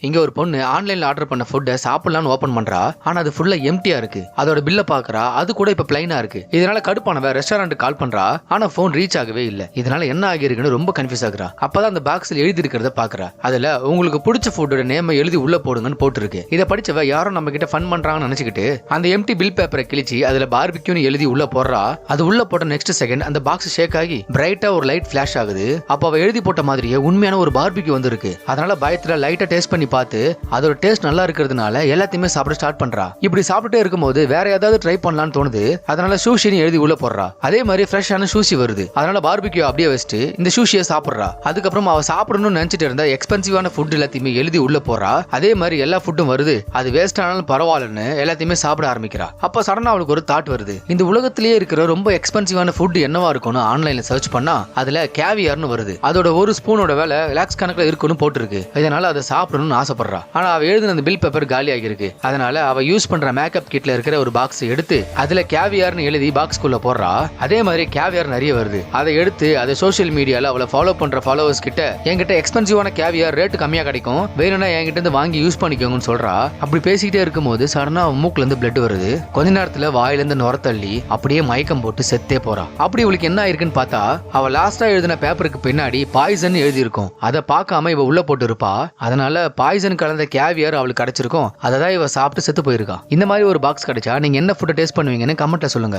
இங்க ஒரு பொண்ணு ஆன்லைன்ல ஆர்டர் பண்ண ஃபுட்டை சாப்பிடலாம்னு ஓபன் பண்றா. ஆனா அது ஃபுல்லா எம்டியா இருக்கு. அதோட பில்ல பாக்குறா. அது கூட இப்ப பிளைனா இருக்கு. இதனால கடுப்பானவ ரெஸ்டாரண்ட் கால் பண்றா. ஆனா போன் ரீச் ஆகவே இல்ல. இதனால என்ன ஆகியிருக்குன்னு ரொம்ப கன்ஃபியூஸ் ஆகுறா. அப்பதான் அந்த பாக்ஸ்ல எழுதி இருக்கிறத பாக்குறா. அதுல உங்களுக்கு பிடிச்ச ஃபுட்டோட நேம எழுதி உள்ள போடுங்கன்னு போட்டுருக்கு. இதை படிச்சவ யாரும் நம்ம கிட்ட ஃபன் பண்றாங்கன்னு நினைச்சுக்கிட்டு அந்த எம்டி பில் பேப்பரை கிழிச்சு அதுல பார்பிக்யூன்னு எழுதி உள்ள போடுறா. அது உள்ள போட்ட நெக்ஸ்ட் செகண்ட் அந்த பாக்ஸ் ஷேக் ஆகி பிரைட்டா ஒரு லைட் ஃபிளாஷ் ஆகுது. அப்ப அவ எழுதி போட்ட மாதிரியே உண்மையான ஒரு பார்பிக்யூ வந்திருக்கு. அதனால பயத்துல லைட்டா டேஸ்ட் பண்ணி பார்த்து அதோட டேஸ்ட் நல்லா இருக்கிறதுனால எல்லாத்தையுமே சாப்பிட ஸ்டார்ட் பண்றா. இப்படி சாப்பிட்டுட்டே இருக்கும்போது வேற ஏதாவது ட்ரை பண்ணலாம்னு தோணுது அதனால சூஷின்னு எழுதி உள்ள போடுறா. அதே மாதிரி ஃப்ரெஷ்ஷான சூஷி வருது. அதனால பார்பிக்யூ அப்படியே வச்சுட்டு இந்த சூஷியை சாப்பிட்றா. அதுக்கப்புறம் அவ சாப்பிடணும்னு நினைச்சிட்டு இருந்த எக்ஸ்பென்சிவான ஃபுட் எல்லாத்தையுமே எழுதி உள்ள போறா அதே மாதிரி எல்லா ஃபுட்டும் வருது. அது வேஸ்ட் ஆனாலும் பரவாயில்லன்னு எல்லாத்தையுமே சாப்பிட ஆரம்பிக்கிறா. அப்ப சடனா அவளுக்கு ஒரு தாட் வருது. இந்த உலகத்திலேயே இருக்கிற ரொம்ப எக்ஸ்பென்சிவான ஃபுட் என்னவா இருக்கும்னு ஆன்லைன்ல சர்ச் பண்ணா அதுல கேவியார்னு வருது. அதோட ஒரு ஸ்பூனோட வேலை லாக்ஸ் கணக்குல இருக்குன்னு போட்டிருக்கு. இதனால அதை சாப்பிடணும்னு ஆசைப்படுறா. ஆனா அவ எழுதின அந்த பில் பேப்பர் காலி ஆகியிருக்கு அதனால அவ யூஸ் பண்ற மேக்கப் கிட்ல இருக்கிற ஒரு பாக்ஸ் எடுத்து அதுல கேவியார்னு எழுதி பாக்ஸ்குள்ள போடுறா. அதே மாதிரி கேவியார் நிறைய வருது. அதை எடுத்து அதை சோஷியல் மீடியால அவளை ஃபாலோ பண்ற ஃபாலோவர்ஸ் கிட்ட என்கிட்ட எக்ஸ்பென்சிவான கேவியார் ரேட்டு கம்மியா கிடைக்கும். வேணும்னா என்கிட்ட இருந்து வாங்கி யூஸ் பண்ணிக்கோங்கன்னு சொல்றா. அப்படி பேசிக்கிட்டே இருக்கும்போது சடனா அவன் மூக்குல இருந்து பிளட் வருது. கொஞ்ச நேரத்துல வாயில இருந்து நுர தள்ளி அப்படியே மயக்கம் போட்டு செத்தே போறா. அப்படி இவளுக்கு என்ன ஆயிருக்குன்னு பார்த்தா அவ லாஸ்டா எழுதின பேப்பருக்கு பின்னாடி பாய்சன் எழுதி இருக்கும் அதை பார்க்காம இவ உள்ள போட்டு இருப்பா அதனால பாய்சன் கலந்த கேவியர் அவளுக்கு கிடைச்சிருக்கும். அதை தான் இவ சாப்பிட்டு செத்து போயிருக்கா. இந்த மாதிரி ஒரு பாக்ஸ் கிடைச்சா நீங்க என்ன ஃபுட்டை டேஸ்ட் பண்ணுவீங்கன்னு கமெண்ட்ல சொல்லுங்க.